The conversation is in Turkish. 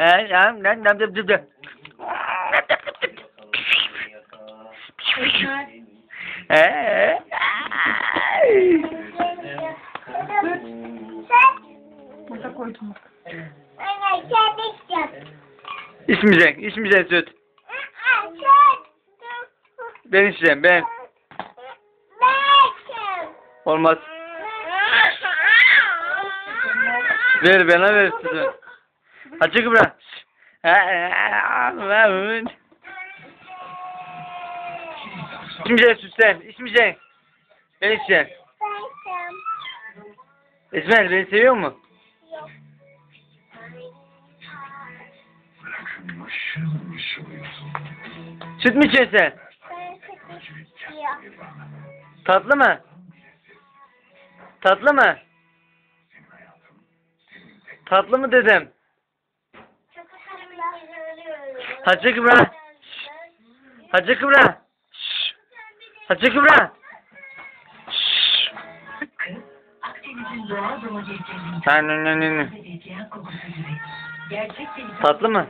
Nam nam nam nam nam. Burada koydum. Anne kebik yap. İçmeyeceksin, içmeyeceksin süt. Ben içeceğim, ben. Olmaz. Ver bana ver sütü. Açık Kübra. İçmeyeceksin süt sen, içmeyeceksin. Ben içeceğim. İsmail beni seviyor mu? Süt mü içiyorsun sen? Tatlı mı? Tatlı mı? Tatlı mı dedim? Hacı Kübra. Hacı Kübra. Şşş. Hacı domateslerinin Ha, ne, ne, ne, Tatlı mı?